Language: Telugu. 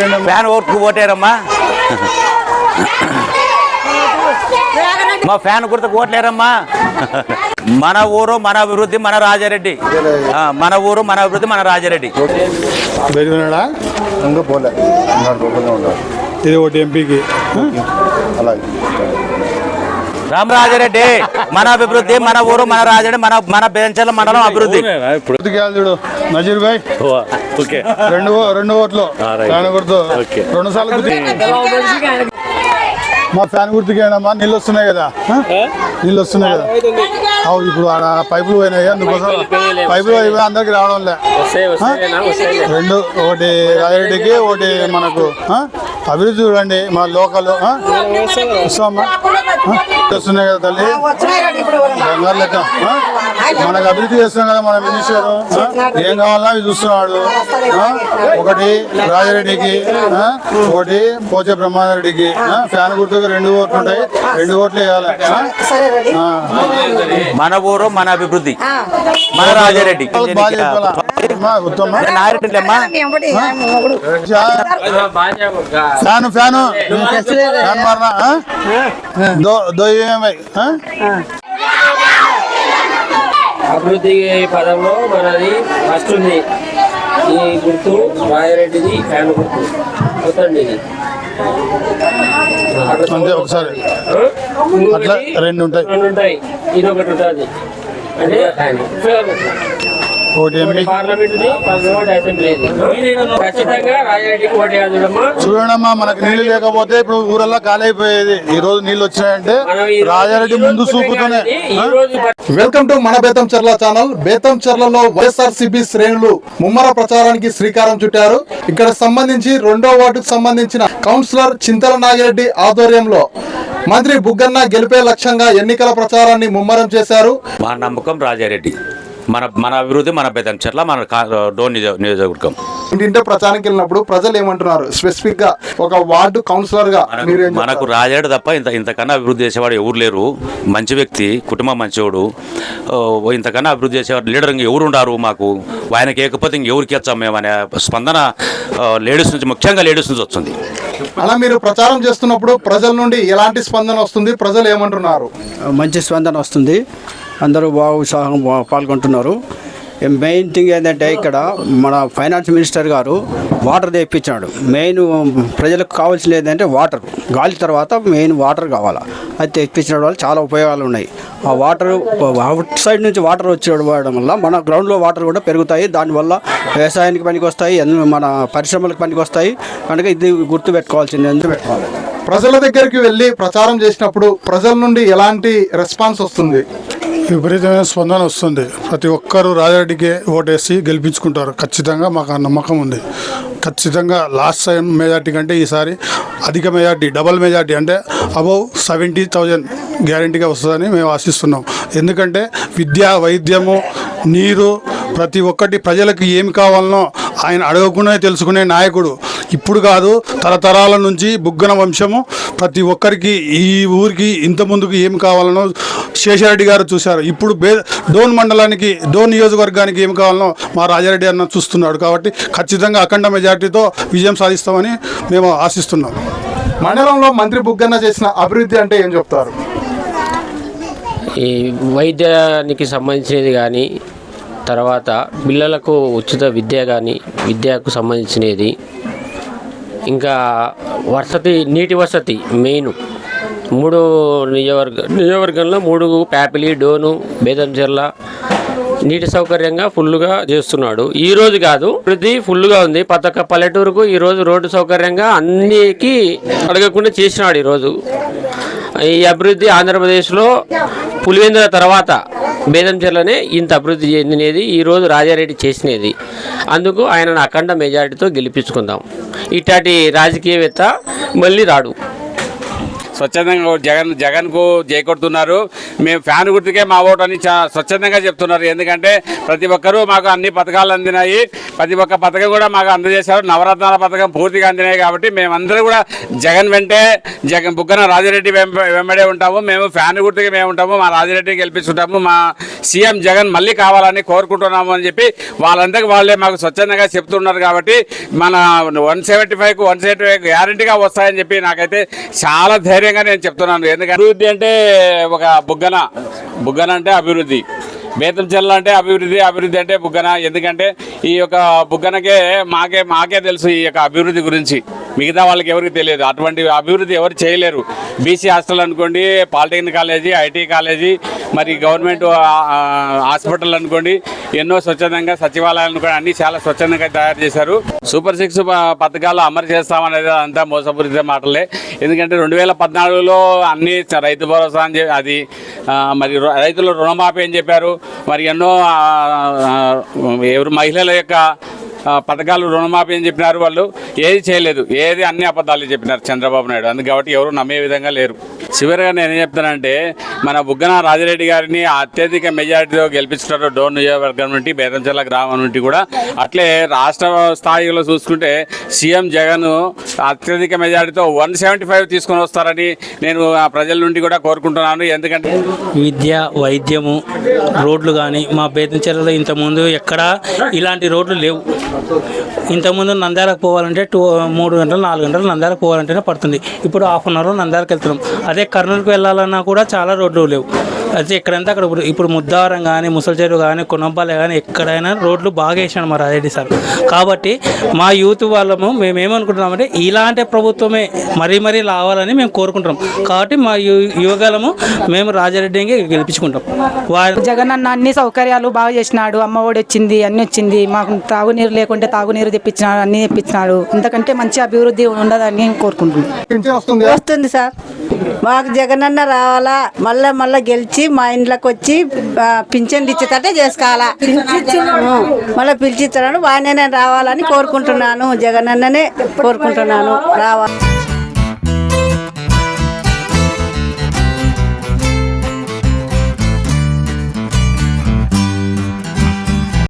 ఫ్యాన్ ఓటుకు ఓటేరమ్మా మా ఫ్యాన్ గుర్తుకు ఓట్లేరమ్మా? మన ఊరు మన అభివృద్ధి మన రాజారెడ్డి. ఆ, మన ఊరు మన అభివృద్ధి మన రాజారెడ్డి. ఇది ఒకటి ఎంపీకి. అలాగే. రామరాజారెడ్డి మన అభివృద్ధి మన ఊరు మన రాజారెడ్డి మన మన బెంచల మండలం అభివృద్ధి. నజీర్ భాయ్ ఓకే. రెండు ఓట్లు. ఫ్యాన్ గుర్తు. రెండు సార్లు మా ఫ్యాన్ గుర్తుకి ఏంటమ్మా నీళ్ళు వస్తున్నాయి కదా? నీళ్ళు వస్తున్నాయి కదా. అవు ఇప్పుడు ఆడ పైపులు పోయినాయి అందుకోసం పైపులు పోయి అందరికి రావడం లే. రెండు ఒకటి రాజరెడ్డికి ఒకటి మనకు ఆ? అభివృద్ధి చూడండి మన లోకల్? వస్తున్నాయి కదా తల్లి బంగారు లెక్క? మనకు అభివృద్ధి చేస్తున్నాం కదా మన మినిస్టర్? ఏం కావాలన్నా అవి చూస్తున్నాడు? ఒకటి రాజరెడ్డికి? ఒకటి పోచే బ్రహ్మారెడ్డికి? ఫ్యాన్ గుర్తుకు రెండు ఓట్లు ఉంటాయి రెండు ఓట్లు వేయాలి. మన ఊరు మన అభివృద్ధి మన రాజారెడ్డి ఉత్తమ్మా ఫ్యాను ఫ్యాను. ఫ్యాన్ మారనా? అభివృద్ధి పదంలో మనది ఫస్ట్ ఉంది. ఈ గుర్తు రాయరెడ్డిది ఫ్యాన్ గుర్తు. అవుతండి ఇది. అంతే ఒకసారి. అట్లా రెండు ఉంటాయి. రెండు ఉంటాయి. ఇది ఒకటి ఉంటుంది. అంటే చూడమ్మా. మనకు నీళ్ళు లేకపోతే ఇప్పుడు ఊరల్లా అయిపోయేది. ఈ రోజు నీళ్ళు వచ్చినాయంటే రాజారెడ్డి ముందు చూపుతూనే వెల్కమ్ టు మన బేతం చర్ల ఛానల్. బేతం చర్లలో వైఎస్ఆర్సీపీ శ్రేణులు ముమ్మర ప్రచారానికి శ్రీకారం చుట్టారు. ఇక్కడ సంబంధించి రెండో వార్డుకు సంబంధించిన కౌన్సిలర్ చింతల నాగిరెడ్డి ఆధ్వర్యంలో మంత్రి బుగ్గన్న గెలిపే లక్ష్యంగా ఎన్నికల ప్రచారాన్ని ముమ్మరం చేశారు. మా నమ్మకం రాజారెడ్డి. మన మన అభివృద్ధి మన బెదంచర్ల మన కా- డోన్ నియోజ- నియోజకవర్గం. ఇంటింటే ప్రచారానికి వెళ్ళినప్పుడు ప్రజలు ఏమంటున్నారు? స్పెసిఫిక్గా ఒక వార్డు కౌన్సిలర్గా మనకు- రాజారెడ్డి తప్ప ఇంత ఇంతకన్నా అభివృద్ధి చేసేవాడు ఎవరు లేరు. మంచి వ్యక్తి కుటుంబం మంచివాడు. ఓ, ఇంతకన్నా అభివృద్ధి చేసేవాడు లీడర్ ఇంక ఎవరు ఉండారు మాకు? ఆయనకి ఏకపోతే ఇంకెవరికి వచ్చాం మేము అనే స్పందన లేడీస్ నుంచి ముఖ్యంగా లేడీస్ నుంచి వస్తుంది. అలా మీరు ప్రచారం చేస్తున్నప్పుడు ప్రజల నుండి ఎలాంటి స్పందన వస్తుంది? ప్రజలు ఏమంటున్నారు? మంచి స్పందన వస్తుంది. అందరూ బాగా ఉత్సాహం పాల్గొంటున్నారు. మెయిన్ థింగ్ ఏంటంటే ఇక్కడ మన ఫైనాన్స్ మినిస్టర్ గారు వాటర్ తెప్పించాడు. మెయిన్ ప్రజలకు కావాల్సింది ఏంటంటే వాటర్ గాలి తర్వాత మెయిన్ వాటర్ కావాలి. అది తెప్పించడం వల్ల చాలా ఉపయోగాలు ఉన్నాయి. ఆ వాటర్ అవుట్ సైడ్ నుంచి వాటర్ వచ్చేయడం వల్ల మన గ్రౌండ్లో వాటర్ కూడా పెరుగుతాయి. దానివల్ల వ్యవసాయానికి పనికి వస్తాయి మన పరిశ్రమలకు పనికి వస్తాయి కనుక ఇది గుర్తు పెట్టుకోవాల్సింది ఎందుకు పెట్టుకోవాలి? ప్రజల దగ్గరికి వెళ్ళి ప్రచారం చేసినప్పుడు ప్రజల నుండి ఎలాంటి రెస్పాన్స్ వస్తుంది? విపరీతమైన స్పందన వస్తుంది. ప్రతి ఒక్కరూ రాజారెడ్డికి ఓటేసి గెలిపించుకుంటారు. ఖచ్చితంగా మాకు నమ్మకం ఉంది. ఖచ్చితంగా లాస్ట్ టైం మెజార్టీ కంటే ఈసారి అధిక మెజార్టీ డబల్ మెజార్టీ అంటే అబౌవ్ సెవెంటీ థౌజండ్ గ్యారంటీగా వస్తుందని మేము ఆశిస్తున్నాం. ఎందుకంటే విద్య వైద్యము నీరు ప్రతి ఒక్కటి ప్రజలకు ఏమి కావాలనో ఆయన అడగకుండా తెలుసుకునే నాయకుడు ఇప్పుడు కాదు తరతరాల నుంచి బుగ్గన వంశము ప్రతి ఒక్కరికి ఈ ఊరికి ఇంత ముందుకు ఏం కావాలనో శేషారెడ్డి గారు చూశారు. ఇప్పుడు బే డోన్ మండలానికి డోన్ నియోజకవర్గానికి ఏం కావాలనో మా రాజారెడ్డి అన్న చూస్తున్నాడు కాబట్టి ఖచ్చితంగా అఖండ మెజార్టీతో విజయం సాధిస్తామని మేము ఆశిస్తున్నాం. మండలంలో మంత్రి బుగ్గన్న చేసిన అభివృద్ధి అంటే ఏం చెప్తారు? ఈ వైద్యానికి సంబంధించినది కానీ తర్వాత పిల్లలకు ఉచిత విద్య కానీ విద్యకు సంబంధించినది. ఇంకా వసతి నీటి వసతి మెయిన్. మూడు నియోజకవర్గ నియోజకవర్గంలో మూడు ప్యాపిలి డోను బేదంచెర్ల నీటి సౌకర్యంగా ఫుల్గా చేస్తున్నాడు. ఈ రోజు కాదు ప్రతి ఫుల్గా ఉంది. ప్రతి పల్లెటూరుకు ఈ రోజు రోడ్డు సౌకర్యంగా అన్నికి అడగకుండా చేసినాడు ఈరోజు ఈ అభివృద్ధి ఆంధ్రప్రదేశ్లో పులివెందుల తర్వాత బేదంచెర్లనే ఇంత అభివృద్ధి చెందినది ఈరోజు రాజారెడ్డి చేసినది. అందుకు ఆయనను అఖండ మెజారిటీతో గెలిపించుకుందాం. ఇట్లాంటి రాజకీయవేత్త మళ్ళీ రాడు. స్వచ్ఛందంగా జగన్ జగన్కు జై మేము ఫ్యాన్ గుర్తుకే మా ఓటు అని చా స్వచ్ఛందంగా చెప్తున్నారు. ఎందుకంటే ప్రతి ఒక్కరూ మాకు అన్ని పథకాలు అందినాయి. ప్రతి ఒక్క పథకం కూడా మాకు అందజేశారు. నవరత్నాల పథకం పూర్తిగా అందినాయి కాబట్టి మేమందరూ కూడా జగన్ వెంటే జగన్ బుగ్గన రాజిరెడ్డి వెంబడే ఉంటాము. మేము ఫ్యాన్ గుర్తుగా మేము ఉంటాము. మా రాజిరెడ్డి గెలిపిస్తుంటాము మా సీఎం జగన్ మళ్ళీ కావాలని కోరుకుంటున్నాము అని చెప్పి వాళ్ళందరికీ వాళ్ళే మాకు స్వచ్ఛందంగా చెప్తున్నారు కాబట్టి మన వన్ సెవెంటీ ఫైవ్కు వన్ సెవెంటీ ఫైవ్ గ్యారంటీగా వస్తాయని చెప్పి నాకైతే చాలా ధైర్యంగా నేను చెప్తున్నాను. ఎందుకంటే అభివృద్ధి అంటే ఒక బుగ్గ బుగ్గన. బుగ్గన అంటే అభివృద్ధి. బేతం జిల్లా అంటే అభివృద్ధి అభివృద్ధి అంటే బుగ్గన. ఎందుకంటే ఈ యొక్క బుగ్గనకే మాకే మాకే తెలుసు ఈ యొక్క అభివృద్ధి గురించి. మిగతా వాళ్ళకి ఎవరికి తెలియదు. అటువంటి అభివృద్ధి ఎవరు చేయలేరు. బీసీ హాస్టల్ అనుకోండి పాలిటెక్నిక్ కాలేజీ ఐటీ కాలేజీ మరి గవర్నమెంట్ హాస్పిటల్ అనుకోండి ఎన్నో స్వచ్ఛందంగా సచివాలయాలు కూడా అన్ని చాలా స్వచ్ఛందంగా తయారు చేశారు. సూపర్ సిక్స్ పథకాలు అమలు చేస్తామనేది అంతా మోసపూరిత మాటలే. ఎందుకంటే రెండు వేల పద్నాలుగులో అన్ని రైతు భరోసా అని అది మరి రైతుల రైతులు రుణమాఫీ అని చెప్పారు. మరి ఎన్నో ఎవరు మహిళల యొక్క పథకాలు రుణమాఫీ అని చెప్పినారు వాళ్ళు. ఏది చేయలేదు. ఏది అన్ని అబద్ధాలు చెప్పినారు చంద్రబాబు నాయుడు. అందుకు కాబట్టి ఎవరు నమ్మే విధంగా లేరు. చివరిగా నేను ఏం చెప్తానంటే మన బుగ్గన రాజిరెడ్డి గారిని అత్యధిక మెజారిటీతో గెలిపించుతారు డోన్ నియోజకవర్గం నుండి బేదంచల్ల గ్రామం నుండి కూడా. అట్లే రాష్ట్ర స్థాయిలో చూసుకుంటే సీఎం జగన్ అత్యధిక మెజారిటీతో వన్ సెవెంటీ ఫైవ్ తీసుకొని వస్తారని నేను ఆ ప్రజల నుండి కూడా కోరుకుంటున్నాను. ఎందుకంటే విద్య వైద్యము రోడ్లు కానీ మా బేతంచెరలో ఇంతకుముందు ఎక్కడా ఇలాంటి రోడ్లు లేవు. ఇంతకుముందు నంద్యాలకు పోవాలంటే టూ మూడు గంటలు నాలుగు గంటలు నంద్యాలకు పోవాలంటేనే పడుతుంది. ఇప్పుడు హాఫ్ అన్ అవర్లో నంద్యాలకు వెళ్తున్నాం. అదే కర్నూలుకు వెళ్ళాలన్నా కూడా చాలా రోడ్లు లేవు. అయితే ఎక్కడంతా అక్కడ ఇప్పుడు- ఇప్పుడు ముద్దావరం కానీ ముసలి చెరువు కానీ కొనంపాలె కానీ ఎక్కడైనా రోడ్లు బాగా వేసాడు మా రాజరెడ్డి సార్. కాబట్టి మా యూత్ వాళ్ళము మేము ఏమనుకుంటున్నామంటే ఇలాంటి ప్రభుత్వమే మరీ మరీ రావాలని మేము కోరుకుంటున్నాం. కాబట్టి మా యు యువగలము మేము రాజారెడ్డికి గెలిపించుకుంటాం. వారి జగన్ అన్న అన్ని సౌకర్యాలు బాగా చేసినాడు. అమ్మ ఒడి వచ్చింది అన్ని వచ్చింది. మాకు తాగునీరు లేకుంటే తాగునీరు తెప్పించినాడు అన్ని తెప్పించినాడు. ఇంతకంటే మంచి అభివృద్ధి ఉండదని వస్తుంది వస్తుంది సార్. మాకు జగనన్న రావాలా మళ్ళా మళ్ళా గెలిచి మా ఇంట్లోకి వచ్చి ఆ, పింఛన్లు ఇచ్చేటట్టే చేసుకోవాలా. మళ్ళీ పిలిచిస్తాను బాగానే రావాలని కోరుకుంటున్నాను జగనన్ననే కోరుకుంటున్నాను రావాలి.